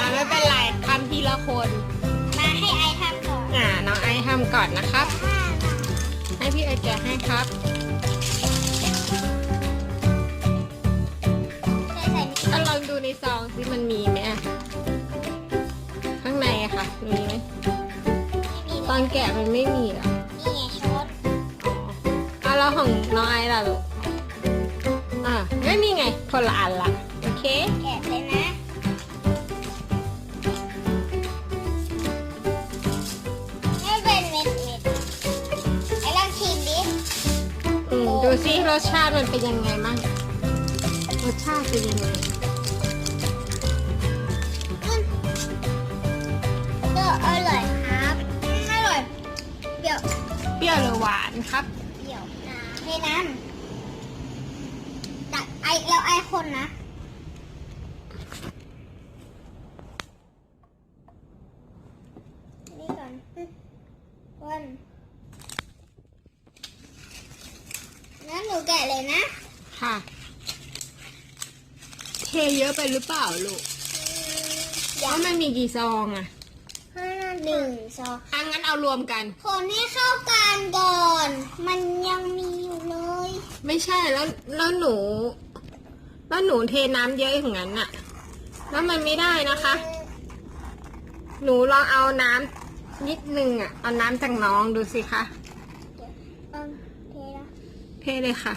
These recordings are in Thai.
อ่าไม่เป็นไรทำทีละคน มาให้ไอทำก่อนอ่าน้องไอทำก่อนนะครับ ให้พี่ไอแกะให้ครับ ใส่ก็ลองดูในซองสิมันมีไหมอะข้างในอะค่ะ มีไหมไมมตอนแกะมันไม่มีอ่ไงชุดอะแล้ของน้องไอล่ะลูกอ่าไม่มีไงคนละอันละโอเค ดูซิรสชาติมันเป็นยังไงบ้างรสชาติเป็นยังไงอืมก็อร่อยครับอร่อยเปรี้ยวเปรี้ยวหรือหวานครับเปรี้ยวน้ำให้น้ำตักไอเราไอคนนะ นี่ก่อนอืมคนงั้ นหนูแกะเลยนะ ค่ะ เทเยอะไปหรือเปล่าลูกอย่าว่ามันมีกี่ซองอะหนึ่งสองอะงั้นเอารวมกัน คนให้เข้ากันก่อน มันยังมีอยู่เลย ไม่ใช่แล้วแล้วหนู แล้วหนูเทน้ำเยอะอย่างนั้นน่ะแล้วมันไม่ได้นะคะ หนูลองเอาน้ำนิดนึงอะเอาน้ำจากน้องดูสิคะเออเทละ เทเลยค่ะ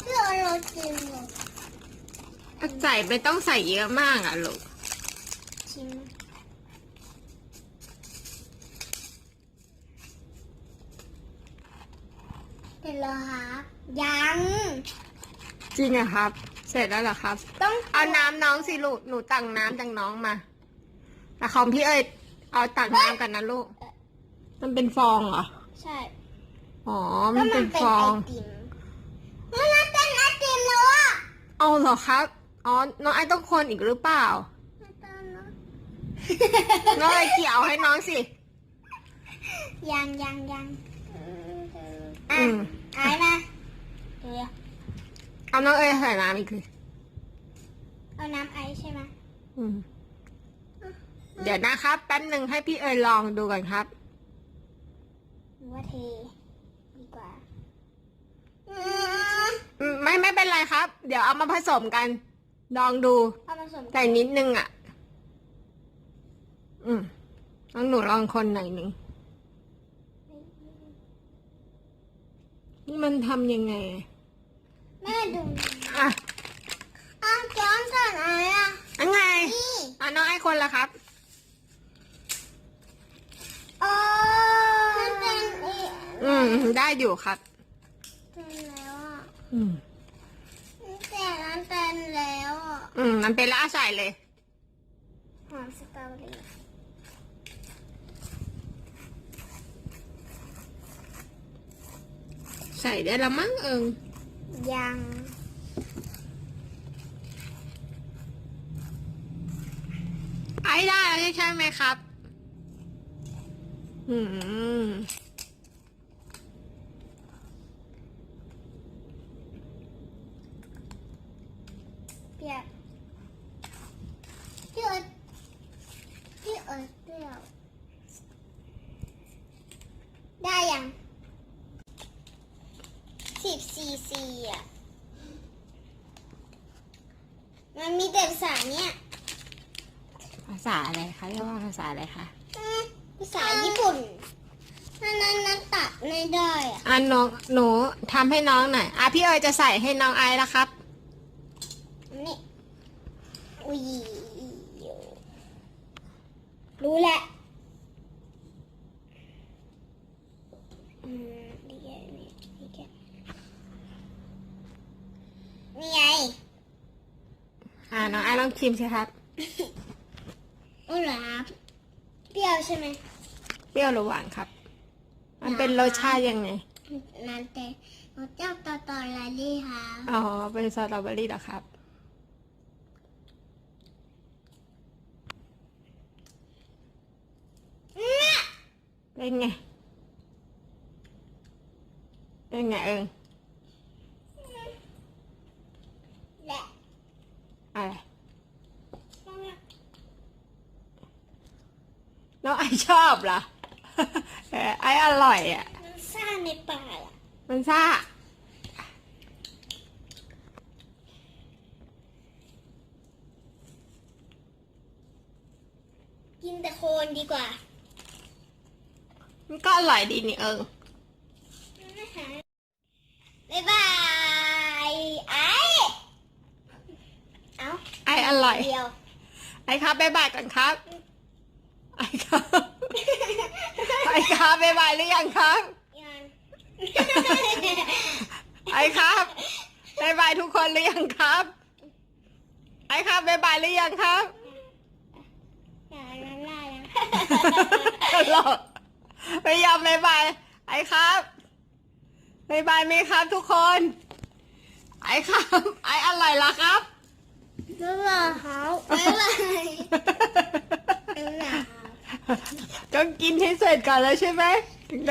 เพื่อเอาเรากินเลยใส่ไม่ต้องใส่เยอะมากอะลูก ชิมนะเป็นแล้วครับยัง จริงอะครับ เสร็จแล้วเหรอครับ ต้องเอาน้ำน้องสิลูก หนูตักน้ำจากน้องมาแต่ของพี่เอ้ย เอาตักน้ำกันนะลูก มันเป็นฟองเหรอ ใช่อ๋อก็มันมัเป็นนเป็นฟไออง ติมมันเป็นไอติมแล้วอะเอาเหรอครับ อ๋อ น้องไอต้องคนอีกหรือเปล่าไม่ต้องเนอะน้องไอเกี่ยวให้น้องสิ ยังยังยังอือะมไอ้มาเดี๋ยวเอาน้องเอ้ยใส่น้ำอีกทีเอาน้ำไอซ์ใช่ไหมอืม เดี๋ยวนะครับ แป๊บหนึ่งให้พี่เอ้ยลองดูก่อนครับหรือว่าเทดีกว่าอืมไม่ไม่เป็นไรครับ เดี๋ยวเอามาผสมกัน ลองดู เอาผสมใส่นิดนึงอะ อืมน้องหนูลองคนหน่อยหนึ่งนี่มันทำยังไงอะแม่ดูอะอ้าวจ้อนก่อนอะไรอะอันไงนี่อะน้องไอคนละครับ โอ้มันเป็นอีกอืม ได้อยู่ครับ เป็นแล้วอะอืมมันแต่นั้นเป็นแล้วอะอืม มันเป็นแล้วเอาใส่เลย หอมสตรอเบอรี่ใส่ได้ละมั้งเอิงยังไอ้ได้แล้วใช่ไหมครับ อืมเปรี้ยวพี่เอิร์ธพี่เอิร์ธเปรี้ยวได้ยังสิบซีซีอะ มันมีแต่ภาษาเนี้ยภาษาอะไรคะเรียกว่าภาษาอะไรคะ ภาษาญี่ปุ่นนั่นนั่นนั่นตัดไม่ได้อะอะน้องหนูทำให้น้องหน่อยอะพี่เอ๋ยจะใส่ให้น้องไอซ์แล้วครับ นี่อุ้ยรู้แหละอืมดีแค่นี้ดีแค่นี่ไงอะน้องไอซ์ลองชิมสิครับ อ๋อเหรอครับเปรี้ยวใช่ไหม เปรี้ยวหรือหวานครับ มันเป็นรสชาติยังไงนั่นแต่หนูเจ้าต่อต่ออะไรดีคะอ๋อ เป็นสตรอเบอรี่เหรอครับ เป็นไง เป็นไงเอิงและอะไรน้องไอชอบเหรอ เออไออร่อยอะ มันซ่าในปากอะมันซ่า กินแต่โคนดีกว่ามันก็อร่อยดีนี่เอิงบ๊ายบายไอ้เอาไออร่อย เดียว ไอครับบ๊ายบายก่อนครับ ไอครับ ไอครับบ๊ายบายหรือยังครับ ยังไอครับบ๊ายบายทุกคนหรือยังครับ ไอครับบ๊ายบายหรือยังครับอย่างนั้นได้นะตลกไม่ยอมบ๊ายบายไอครับบ๊ายบายไหมครับทุกคน ไอครับ ไออร่อยละครับบ๊ายบายครับบ๊ายบายบ๊ายบาย ต้องกินให้เสร็จก่อนแล้วใช่ไหมถึงได้